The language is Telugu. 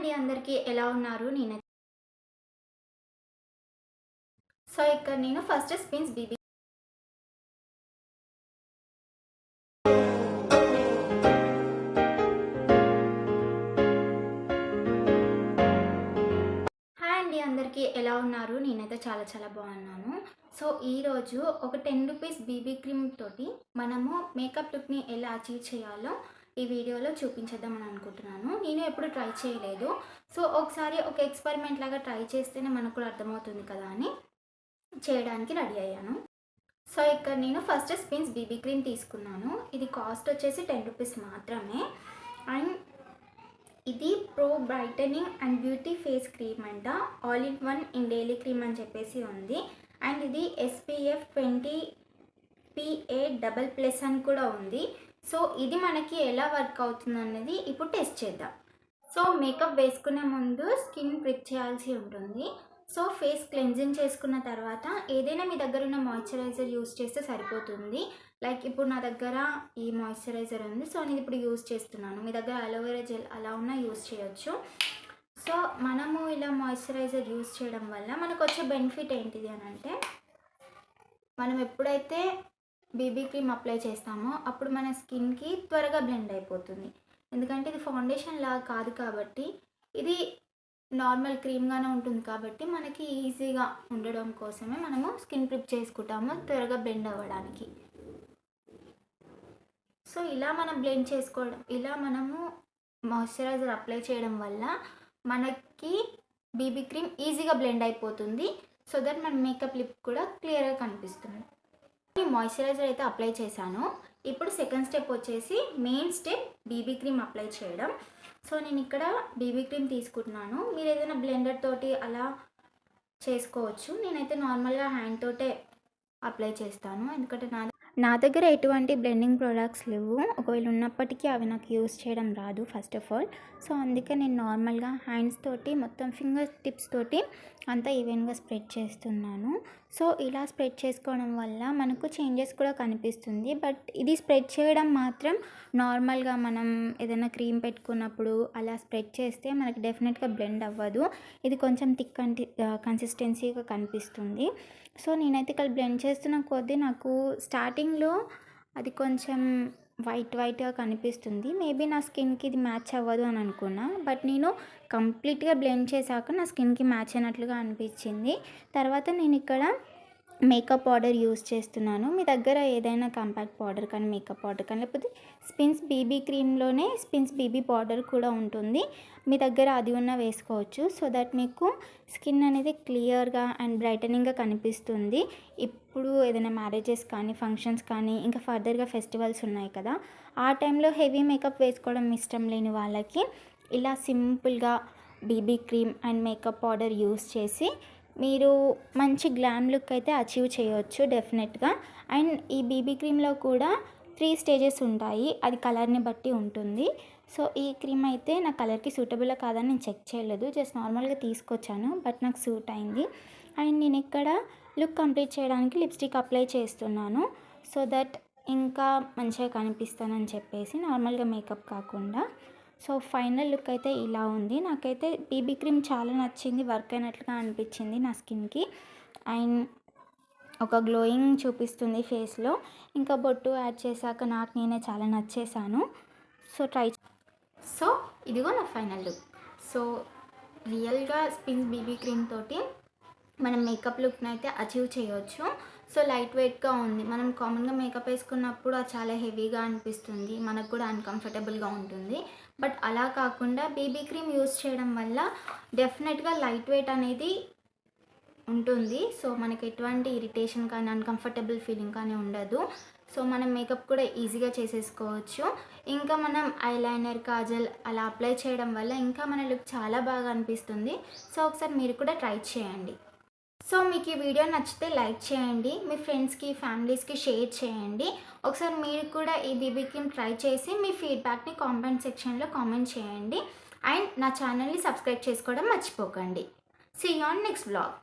అండి అందరికీ ఎలా ఉన్నారు? నేను సో ఇక్కడ నేను ఫస్ట్ స్పిన్స్ బీబీ అండి అందరికీ ఎలా ఉన్నారు? నేనైతే చాలా చాలా బాగున్నాను. సో ఈరోజు ఒక టెన్ రూపీస్ బీబీ క్రీమ్ తోటి మనము మేకప్ లుక్ని ఎలా అచీవ్ చేయాలో ఈ వీడియోలో చూపించేద్దామని అనుకుంటున్నాను. నేను ఎప్పుడు ట్రై చేయలేదు. సో ఒకసారి ఒక ఎక్స్పెరిమెంట్ లాగా ట్రై చేస్తేనే మనకు కూడా అర్థమవుతుంది కదా అని చేయడానికి రెడీ అయ్యాను. సో ఇక్కడ నేను ఫస్ట్ స్పిన్స్ బీబీ క్రీమ్ తీసుకున్నాను. ఇది కాస్ట్ వచ్చేసి టెన్ రూపీస్ మాత్రమే. అండ్ ఇది pro brightening and beauty face cream అంట. All in one in daily cream అని చెప్పేసి ఉంది. అండ్ ఇది SPF twenty PA double plus అని కూడా ఉంది. సో ఇది మనకి ఎలా వర్క్ అవుతుంది అనేది ఇప్పుడు టెస్ట్ చేద్దాం. సో మేకప్ వేసుకునే ముందు స్కిన్ ప్రిప్ చేయాల్సి ఉంటుంది. సో ఫేస్ క్లెన్జింగ్ చేసుకున్న తర్వాత ఏదైనా మీ దగ్గర ఉన్న మాయిశ్చరైజర్ యూస్ చేస్తే సరిపోతుంది. లైక్ ఇప్పుడు నా దగ్గర ఈ మాయిశ్చరైజర్ ఉంది. సో నేను ఇప్పుడు యూస్ చేస్తున్నాను. మీ దగ్గర అలోవెరా జెల్ అలా ఉన్నా యూస్ చేయొచ్చు. సో మనము ఇలా మాయిశ్చరైజర్ యూస్ చేయడం వల్ల మనకు వచ్చే బెనిఫిట్ ఏంటిది అని అంటే మనం ఎప్పుడైతే బీబీ క్రీమ్ అప్లై చేస్తామో. అప్పుడు మన స్కిన్కి త్వరగా బ్లెండ్ అయిపోతుంది. ఎందుకంటే ఇది ఫౌండేషన్ లాగా కాదు కాబట్టి ఇది నార్మల్ క్రీమ్గానే ఉంటుంది కాబట్టి మనకి ఈజీగా ఉండడం కోసమే మనము స్కిన్ ప్రిప్ చేసుకుంటాము త్వరగా బ్లెండ్ అవ్వడానికి. సో ఇలా మనం బ్లెండ్ చేసుకోవడం ఇలా మనము మాయిశ్చరైజర్ అప్లై చేయడం వల్ల మనకి బీబీ క్రీమ్ ఈజీగా బ్లెండ్ అయిపోతుంది. సో దట్ మన మేకప్ లిప్ కూడా క్లియర్గా కనిపిస్తుంది. మాయిశ్చరైజర్ అయితే అప్లై చేశాను. ఇప్పుడు సెకండ్ స్టెప్ వచ్చేసి main step BB cream apply చేయడం. సో నేను ఇక్కడ బీబీ క్రీమ్ తీసుకుంటున్నాను. మీరు ఏదైనా బ్లెండర్ తోటి అలా చేసుకోవచ్చు. నేనైతే నార్మల్గా హ్యాండ్ తోటే అప్లై చేస్తాను. ఎందుకంటే నా నా దగ్గర ఎటువంటి బ్లెండింగ్ ప్రోడక్ట్స్ లేవు. ఒకవేళ ఉన్నప్పటికీ అవి నాకు యూస్ చేయడం రాదు ఫస్ట్ ఆఫ్ ఆల్ సో అందుకే నేను నార్మల్గా హ్యాండ్స్ తోటి మొత్తం ఫింగర్ టిప్స్ తోటి అంతా ఈవెన్గా స్ప్రెడ్ చేస్తున్నాను. సో ఇలా స్ప్రెడ్ చేసుకోవడం వల్ల మనకు చేంజెస్ కూడా కనిపిస్తుంది. బట్ ఇది స్ప్రెడ్ చేయడం మాత్రం నార్మల్గా మనం ఏదైనా క్రీమ్ పెట్టుకున్నప్పుడు అలా స్ప్రెడ్ చేస్తే మనకి డెఫినెట్గా బ్లెండ్ అవ్వదు. ఇది కొంచెం థిక్ కంటి కన్సిస్టెన్సీగా కనిపిస్తుంది. సో నేనైతే ఇక్కడ బ్లెండ్ చేస్తున్న కొద్దీ నాకు స్టార్టింగ్లో అది కొంచెం వైట్ వైట్గా కనిపిస్తుంది. మేబీ నా స్కిన్కి ఇది మ్యాచ్ అవ్వదు అని అనుకున్నా. బట్ నేను కంప్లీట్గా బ్లెండ్ చేశాక నా స్కిన్కి మ్యాచ్ అయినట్లుగా అనిపించింది. తర్వాత నేను ఇక్కడ మేకప్ పౌడర్ యూస్ చేస్తున్నాను. మీ దగ్గర ఏదైనా కాంపాక్ట్ పౌడర్ కానీ మేకప్ పౌడర్ కానీ లేకపోతే స్పిన్స్ బీబీ క్రీమ్లోనే స్పిన్స్ బీబీ పౌడర్ కూడా ఉంటుంది. మీ దగ్గర అది ఉన్న వేసుకోవచ్చు. సో దట్ మీకు స్కిన్ అనేది క్లియర్గా అండ్ బ్రైటనింగ్గా కనిపిస్తుంది. ఇప్పుడు ఏదైనా మ్యారేజెస్ కానీ ఫంక్షన్స్ కానీ ఇంకా ఫర్దర్గా ఫెస్టివల్స్ ఉన్నాయి కదా ఆ టైంలో హెవీ మేకప్ వేసుకోవడం ఇష్టం లేని వాళ్ళకి ఇలా సింపుల్గా BB cream and makeup powder use చేసి మీరు మంచి గ్లామ్ లుక్ అయితే అచీవ్ చేయవచ్చు డెఫినెట్గా అండ్ ఈ బీబీ క్రీమ్లో కూడా త్రీ స్టేజెస్ ఉంటాయి. అది కలర్ని బట్టి ఉంటుంది. సో ఈ క్రీమ్ అయితే నా కలర్కి సూటబుల్ కాదని నేను చెక్ చేయలేదు. జస్ట్ నార్మల్గా తీసుకొచ్చాను బట్ నాకు సూట్ అయింది. అండ్ నేను ఇక్కడ లుక్ కంప్లీట్ చేయడానికి లిప్స్టిక్ అప్లై చేస్తున్నాను. సో దట్ ఇంకా మంచిగా కనిపిస్తానని చెప్పేసి నార్మల్గా మేకప్ కాకుండా. సో ఫైనల్ లుక్ అయితే ఇలా ఉంది. నాకైతే బీబీ క్రీమ్ చాలా నచ్చింది వర్క్ అయినట్లుగా అనిపించింది నా స్కిన్కి. అండ్ ఒక గ్లోయింగ్ చూపిస్తుంది ఫేస్లో. ఇంకా బొట్టు యాడ్ చేశాక నాకు నేనే చాలా నచ్చేసాను సో ట్రై సో ఇదిగో నా ఫైనల్ లుక్. సో రియల్గా స్పిన్ బీబీ క్రీమ్ తోటి మనం మేకప్ లుక్ని అయితే అచీవ్ చేయవచ్చు సో లైట్ వెయిట్గా ఉంది. మనం కామన్గా మేకప్ వేసుకున్నప్పుడు అది చాలా హెవీగా అనిపిస్తుంది. మనకు కూడా అన్కంఫర్టబుల్గా ఉంటుంది. బట్ అలా కాకుండా బేబీ క్రీమ్ యూస్ చేయడం వల్ల డెఫినెట్గా లైట్ వెయిట్ అనేది ఉంటుంది. సో మనకి ఎటువంటి ఇరిటేషన్ కానీ అన్కంఫర్టబుల్ ఫీలింగ్ కానీ ఉండదు. సో మనం మేకప్ కూడా ఈజీగా చేసేసుకోవచ్చు. ఇంకా మనం ఐలైనర్ కాజల్ అలా అప్లై చేయడం వల్ల ఇంకా మన లుక్ చాలా బాగా అనిపిస్తుంది. సో ఒకసారి మీరు కూడా ట్రై చేయండి. సో మీకు ఈ వీడియో నచ్చితే లైక్ చేయండి మీ ఫ్రెండ్స్కి ఫ్యామిలీస్కి షేర్ చేయండి. ఒకసారి మీరు కూడా ఈ బీబీ క్రీమ్ ట్రై చేసి మీ ఫీడ్బ్యాక్ని కామెంట్ సెక్షన్లో కామెంట్ చేయండి. అండ్ నా ఛానల్ని సబ్స్క్రైబ్ చేసుకోవడం మర్చిపోకండి. See on next blog